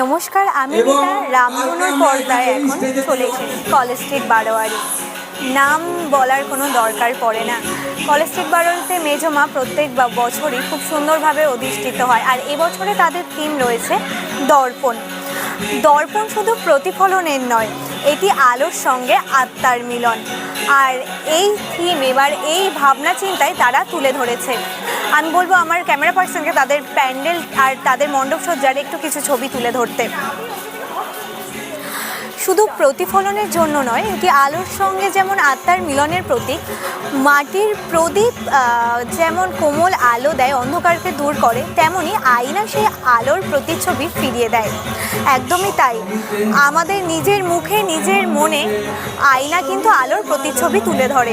নমস্কার আমি রীতা রামধনুর পর্দায় এখন চলে এসেছি। কলেজ স্ট্রিট বারোয়ারি নাম বলার কোনো দরকার পড়ে না। কলেজ স্ট্রিট বারোয়ারিতে মেজমা প্রত্যেক বা- বছরই খুব সুন্দরভাবে অধিষ্ঠিত হয়। আর এবছরে তাদের থিম রয়েছে দর্পণ। দর্পণ শুধু প্রতিফলনের নয় এটি আলোর সঙ্গে আত্মার মিলন। আর এই থিম এবার এই ভাবনা চিন্তায় তারা তুলে ধরেছে। আমি বলব আমার ক্যামেরা পার্সনকে তাদের প্যান্ডেল আর তাদের মণ্ডপ সজ্জার একটু কিছু ছবি তুলে ধরতে। শুধু প্রতিফলনের জন্য নয়, এটি আলোর সঙ্গে যেমন আত্মার মিলনের প্রতীক, মাটির প্রদীপ যেমন কোমল আলো দেয়, অন্ধকারকে দূর করে, তেমনি আয়না সেই আলোর প্রতিচ্ছবি ফিরিয়ে দেয়। একদমই তাই। আমাদের নিজের মুখে, নিজের মনে আয়না কিন্তু আলোর প্রতিচ্ছবি তুলে ধরে।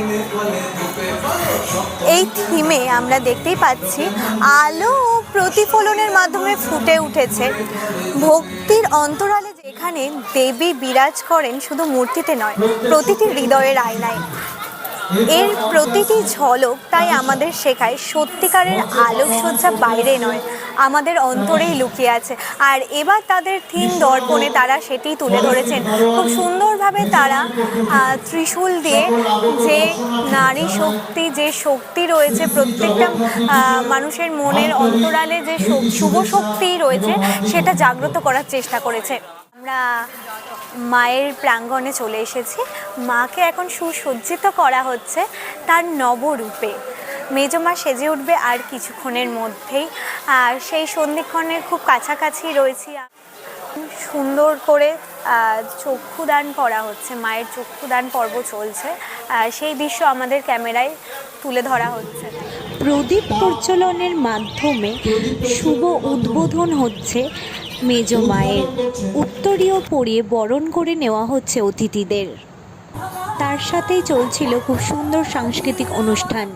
এই থিমে আমরা দেখতেই পাচ্ছি, আলো প্রতিফলনের মাধ্যমে ফুটে উঠেছে। ভক্তির অন্তরালে যেখানে দেবী বিরাজ করেন শুধু মূর্তিতে নয়, প্রতিটি হৃদয়ের আয়নায়। এর প্রতিটি ঝলক তাই আমাদের শেখায়, সত্যিকারের আলোকসজ্জা বাইরে নয়, আমাদের অন্তরেই লুকিয়ে আছে। আর এবার তাদের থিম দর্পণে তারা সেটি তুলে ধরেছেন। খুব সুন্দরভাবে তারা ত্রিশূল দিয়ে যে নারী শক্তি, যে শক্তি রয়েছে প্রত্যেকটা মানুষের মনের অন্তরালে যে শুভ শক্তি রয়েছে, সেটা জাগ্রত করার চেষ্টা করেছে। আমরা মায়ের প্রাঙ্গণে চলে এসেছি। মাকে এখন সুসজ্জিত করা হচ্ছে তার নবরূপে। মেজমা সেজে উঠবে আর কিছুক্ষণের মধ্যেই। আর সেই সন্ধিক্ষণের খুব কাছাকাছি রয়েছি সুন্দর করে চক্ষুদান করা হচ্ছে। মায়ের চক্ষুদান পর্ব চলছে। সেই দৃশ্য আমাদের ক্যামেরায় তুলে ধরা হচ্ছে। প্রদীপ প্রজ্বলনের মাধ্যমে শুভ উদ্বোধন হচ্ছে মেজ মায়ের। উত্তরীয় পরিয়ে বরণ করে নেওয়া হচ্ছে অতিথিদের। তার সাথেই চলছিল খুব সুন্দর সাংস্কৃতিক অনুষ্ঠান।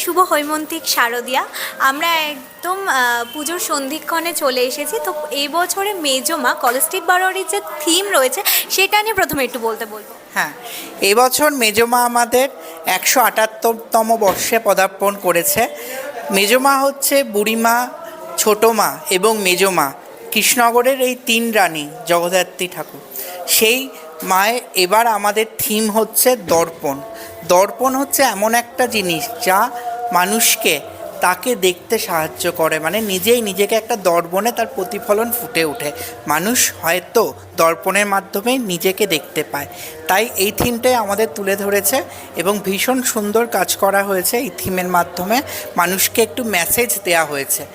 শুভ হৈমন্তিক শারদিয়া। আমরা একদম পুজোর সন্ধিক্ষণে চলে এসেছি। তো এই বছরে মেজমা কলেজ স্ট্রিট বারোয়ারির যে থিম রয়েছে সেটা নিয়ে প্রথমে একটু বলতে বলব। হ্যাঁ এবছর মেজমা আমাদের একশো আটাত্তরতম বর্ষে পদার্পণ করেছে। মেজমা হচ্ছে বুড়িমা ছোটো মা এবং মেজমা কৃষ্ণনগরের এই তিন রানী জগদ্ধাত্রী ঠাকুর। সেই মায়ের এবার আমাদের থিম হচ্ছে দর্পণ। দর্পণ হচ্ছে এমন একটা জিনিস যা মানুষকে তাকে দেখতে সাহায্য করে মানে নিজেই নিজেকে একটা দর্পণে তার প্রতিফলন ফুটে ওঠে। মানুষ হয়তো দর্পণের মাধ্যমে নিজেকে দেখতে পায়। তাই এই থিমটাই আমাদের তুলে ধরেছে এবং ভীষণ সুন্দর কাজ করা হয়েছে এই থিমের মাধ্যমে। মানুষকে একটু মেসেজ দেওয়া হয়েছে।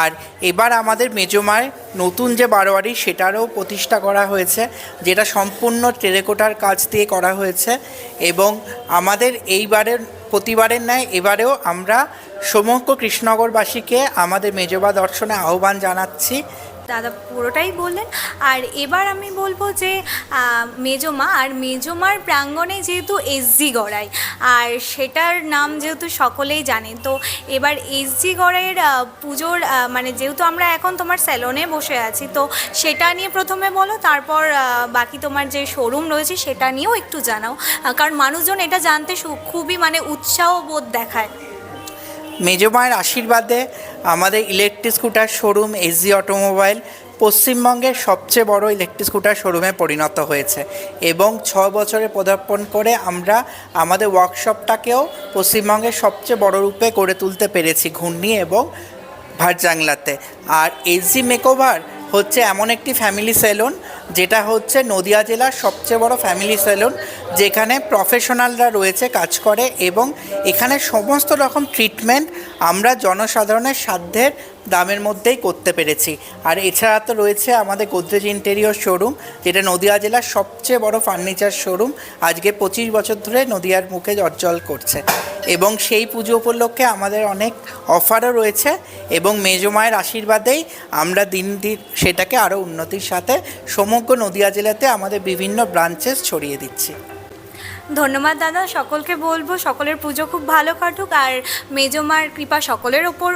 আর এবার আমাদের মেজমায় নতুন যে বারোয়ারি, সেটারও প্রতিষ্ঠা করা হয়েছে, যেটা সম্পূর্ণ টেরেকোটার কাজ দিয়ে করা হয়েছে এবং আমাদের এইবারের, প্রতিবারের ন্যায় এবারেও আমরা সমগ্র কৃষ্ণনগরবাসীকে আমাদের মেজবা দর্শনে আহ্বান জানাচ্ছি দাদা পুরোটাই বললেন। আর এবার আমি বলব যে মেজমা, আর মেজমার প্রাঙ্গণে যেহেতু এসজি গড়াই, আর সেটার নাম যেহেতু সকলেই জানে, তো এবার এসজি গড়াইয়ের পুজোর মানে যেহেতু আমরা এখন তোমার স্যালনে বসে আছি, তো সেটা নিয়ে প্রথমে বলো, তারপর বাকি তোমার যে শোরুম রয়েছে সেটা নিয়েও একটু জানাও। কারণ মানুষজন এটা জানতে খুবই মানে উৎসাহ বোধ দেখায়। মেজমায়ের আশীর্বাদে আমাদের electric scooter showroom SG automobile পশ্চিমবঙ্গের সবচেয়ে বড় ইলেকট্রিক স্কুটার শোরুমে পরিণত হয়েছে এবং ছ বছরে পদার্পণ করে আমরা আমাদের ওয়ার্কশপটাকেও পশ্চিমবঙ্গের সবচেয়ে বড় রূপে গড়ে তুলতে পেরেছি ঘূর্ণি এবং ভারজাংলাতে। আর এসজি মেকওভার হচ্ছে এমন একটি ফ্যামিলি সেলুন যেটা হচ্ছে নদিয়া জেলার সবচেয়ে বড় ফ্যামিলি সেলুন যেখানে প্রফেশনালরা রয়েছে, কাজ করে এবং এখানে সমস্ত রকম ট্রিটমেন্ট আমরা জনসাধারণের সাধ্যের দামের মধ্যেই করতে পেরেছি। আর এছাড়া তো রয়েছে আমাদের গোদরেজ ইন্টেরিয়র শোরুম যেটা নদিয়া জেলার সবচেয়ে বড় ফার্নিচার শোরুম আজকে পঁচিশ বছর ধরে নদিয়ার মুখে জর্জল করছে। এবং সেই পুজো উপলক্ষে আমাদের অনেক অফারও রয়েছে এবং মেজমায়ের আশীর্বাদেই আমরা দিন দিন সেটাকে আরও উন্নতির সাথে সমগ্র নদিয়া জেলাতে আমাদের বিভিন্ন ব্রাঞ্চেস ছড়িয়ে দিচ্ছি। ধন্যবাদ দাদা সকলকে বলব সকলের পুজো খুব ভালো কাটুক আর মেজমার কৃপা সকলের ওপর